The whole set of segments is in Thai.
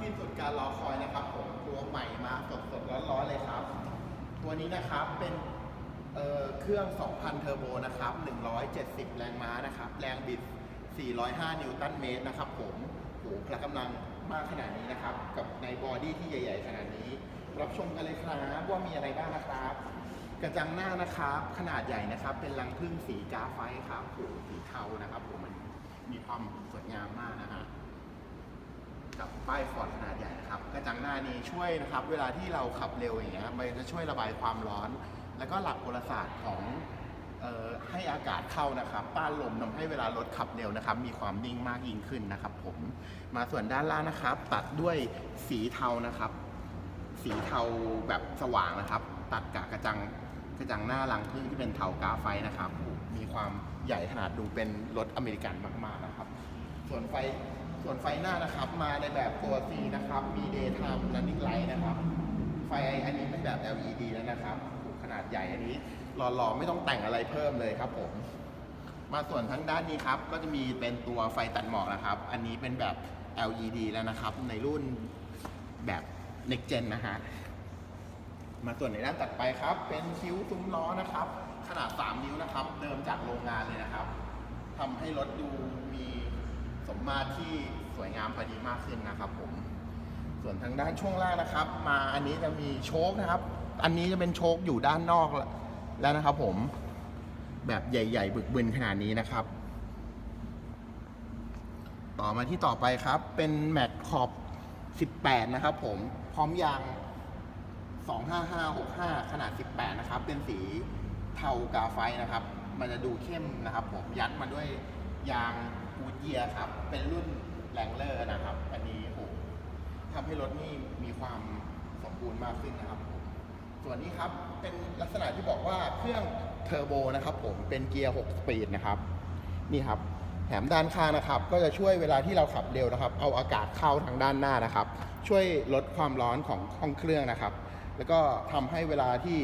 ที่สุดการรอคอยนะครับผมตัวใหม่มาสดสดๆร้อนๆเลยครับ ตัวนี้นะครับเป็นเเครื่อง 2,000 เทอร์โบนะครับ 170 แรงม้านะครับ แรงบิด 405 นิวตันเมตรนะครับผมโหพละกำลังมากขนาดนี้นะครับ กับในบอดี้ที่ใหญ่ ๆ ขนาดนี้ รับชมกันเลยครับว่ามีอะไรบ้างนะครับ กระจังหน้านะครับ ขนาดใหญ่นะครับ เป็นรังผึ้งสีกาไฟครับโหสีเทานะครับผมมันมีความสวยงามมากนะฮะ กับป้ายฟอร์ดขนาดใหญ่นะครับกระจังหน้านี้ช่วยนะครับเวลาที่เราขับเร็วอย่างเงี้ยมันจะช่วยระบายความร้อน แล้วก็หลักกลศาสตร์ของให้อากาศเข้านะครับป้านลมทำให้เวลารถขับเร็วนะครับ มีความนิ่งมากยิ่งขึ้นนะครับ ผมมาส่วนด้านล่างนะครับ ตัดด้วยสีเทานะครับ สีเทาแบบสว่างนะครับ ตัดกับกระจังกระจังหน้าหลังพึ่งที่เป็นเทากาไฟนะครับ มีความใหญ่ขนาดดูเป็นรถอเมริกันมากๆนะครับ ส่วนไฟ ส่วนไฟหน้านะครับมาในแบบตัว C นะครับ มี daytime running light นะครับ ไฟอันนี้เป็นแบบ LED แล้วนะครับขนาดใหญ่อันนี้หล่อๆไม่ต้องแต่งอะไรเพิ่มเลยครับผมมาส่วนทางด้านนี้ครับ ก็จะมีเป็นตัวไฟตัดหมอกนะครับ อันนี้เป็นแบบ LED แล้วนะครับ ในรุ่นแบบ next gen นะฮะมาส่วนในด้านตัดไปครับ เป็นคิ้วซุ้มล้อนะครับ ขนาด 3 นิ้วนะครับ เดิมจากโรงงานเลยนะครับทำให้รถดูมี สมมาตรที่สวยงามพอดีมากขึ้นนะครับผม ส่วนทางด้านช่วงล่างนะครับ มาอันนี้จะมีโชคนะครับ อันนี้จะเป็นโชคอยู่ด้านนอกแล้วนะครับผมแบบใหญ่ ๆ บึกบึนขนาดนี้นะครับ ต่อมาที่ต่อไปครับ เป็นแม็กขอบ 18 นะครับผมพร้อมยาง 25565 ขนาด 18 นะครับ เป็นสีเทากาไฟนะครับ มันจะดูเข้มนะครับผมยัดมาด้วยยาง กูดเยียร์ครับ เป็นรุ่นแรงเลอร์นะครับ อันนี้โอ้ทำให้รถนี่มีความสมบูรณ์มากขึ้นนะครับผมส่วนนี้ครับเป็นลักษณะที่บอกว่าเครื่องเทอร์โบนะครับ ผมเป็นเกียร์ 6 สปีดนะครับ นี่ครับแถมด้านข้างนะครับ ก็จะช่วยเวลาที่เราขับเร็วนะครับ เอาอากาศเข้าทางด้านหน้านะครับ ช่วยลดความร้อนของห้องเครื่องนะครับ แล้วก็ทำให้เวลาที่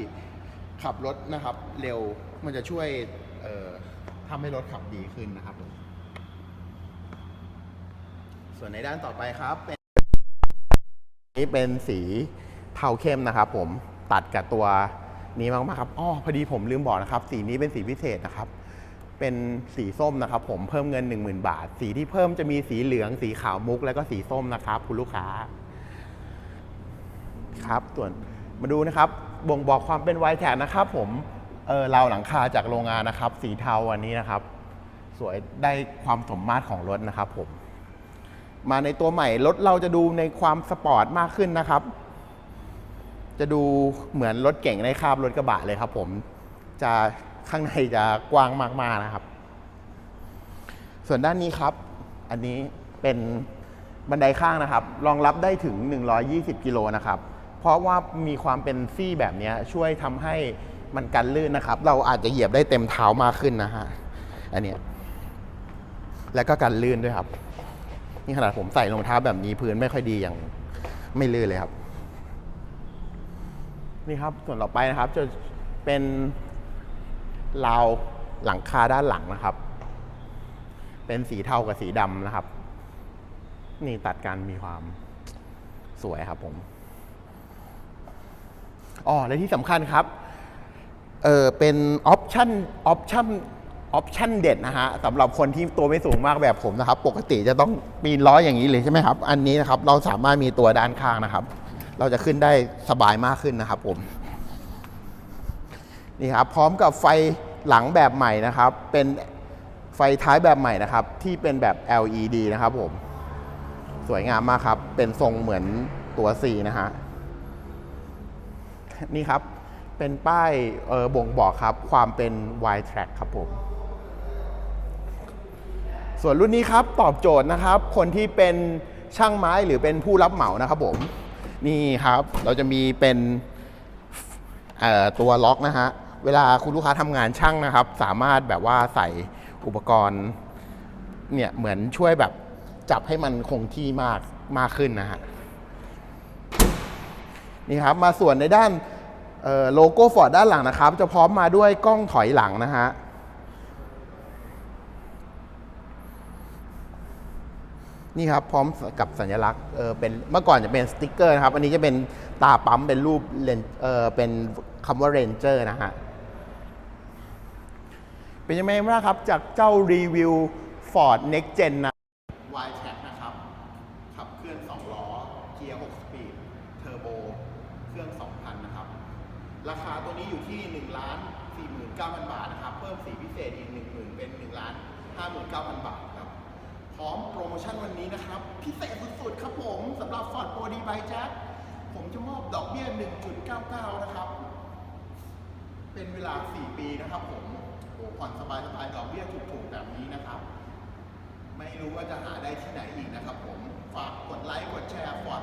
ขับรถนะครับ เร็วมันจะช่วยเอ่อทำให้รถขับดีขึ้นนะครับผม ส่วนในด้านต่อไปครับเป็นนี่เป็นสีเทาเข้มนะครับ ผมตัดกับตัวนี้มากๆครับอ้อพอดีผมลืมบอกนะครับ สีนี้เป็นสีพิเศษนะครับ เป็นสีส้มนะครับ ผมเพิ่มเงิน 10,000 บาท สีที่เพิ่มจะมีสีเหลือง สีขาวมุก แล้วก็สีส้มนะครับ คุณลูกค้า ครับส่วนมาดูนะครับ บ่งบอกความเป็นไวแท็นะครับ ผมเออเราวหลังคาจากโรงงานนะครับ สีเทาอันนี้นะครับ สวยได้ความสมมาตรของรถนะครับ ผม มาในตัวใหม่รถเราจะดูในความสปอร์ตมากขึ้นนะครับ จะดูเหมือนรถเก่งในคาบรถกระบะเลยครับ ผมจะข้างในจะกว้างมากๆนะครับ ส่วนด้านนี้ครับ อันนี้เป็นบันไดข้างนะครับ รองรับได้ถึง 120 กิโลนะครับ เพราะว่ามีความเป็นซี่แบบนี้ช่วยทำให้มันกันลื่นนะครับ เราอาจจะเหยียบได้เต็มเท้ามากขึ้นนะฮะอันนี้แล้วก็กันลื่นด้วยครับ นี่ขนาดผมใส่รองเท้าแบบนี้พื้นไม่ค่อยดีอย่างไม่ลื่นเลยครับ นี่ครับส่วนต่อไปนะครับ จะเป็นราวหลังคาด้านหลังนะครับ เป็นสีเทากับสีดำนะครับ นี่ตัดกันมีความสวยครับผมอ๋อและที่สำคัญครับเออเป็นออปชั่นออปชั่น ออปชั่นเด็ดนะฮะสำหรับคนที่ตัวไม่สูงมากแบบผมนะครับ ปกติจะต้องปีนล้ออย่างนี้เลยใช่ไหมครับ อันนี้นะครับเราสามารถมีตัวด้านข้างนะครับ เราจะขึ้นได้สบายมากขึ้นนะครับผมนี่ครับพร้อมกับไฟหลังแบบใหม่นะครับ เป็นไฟท้ายแบบใหม่นะครับ ที่เป็นแบบ LED นะครับผมสวยงามมากครับ เป็นทรงเหมือนตัว C นะฮะนี่ครับเป็นป้ายออบ่งบอกครับ ความเป็น Y track ครับผม ส่วนรุ่นนี้ครับตอบโจทย์นะครับ คนที่เป็นช่างไม้หรือเป็นผู้รับเหมานะครับผมนี่ครับเราจะมีเป็นตัวล็อกนะฮะเวลาคุณลูกค้าทำงานช่างนะครับ สามารถแบบว่าใส่อุปกรณ์เนี่ยเหมือนช่วยแบบจับให้มันคงที่มากมากขึ้นนะฮะนี่ครับมาส่วนในด้านโลโก้ฟอร์ดด้านหลังนะครับ จะพร้อมมาด้วยกล้องถอยหลังนะฮะ นี่ครับพร้อมกับสัญลักษณ์เออเป็นเมื่อก่อนจะเป็นสติกเกอร์นะครับอันนี้จะเป็นตาปั๊มเป็นรูปเลนเออเป็นคำว่าเรนเจอร์นะฮะเป็นยังไงบ้างครับจากเจ้ารีวิว Ford Next Gen นะ y t a c นะครับ ขับเคลื่อน 2 ล้อ เกียร์ 6 สปีด เทอร์โบ เครื่อง 2,000 นะครับ ราคาตัวนี้อยู่ที่1ล้าน49,000 บาทนะครับ เพิ่มสีพิเศษอีก 10,000 เป็น1ล้าน59,000 บาทครับ พร้อมโปรโมชั่นวันนี้นะครับ พิเศษสุดๆครับผมสำหรับ Ford Pro D by Jack ผมจะมอบดอกเบี้ย 1.99 นะครับ เป็นเวลา 4 ปีนะครับผมโอ้ผ่อนสบายๆดอกเบี้ยถูกๆแบบนี้นะครับ ไม่รู้ว่าจะหาได้ที่ไหนอีกนะครับผม ฝากกดไลค์กดแชร์ฟอ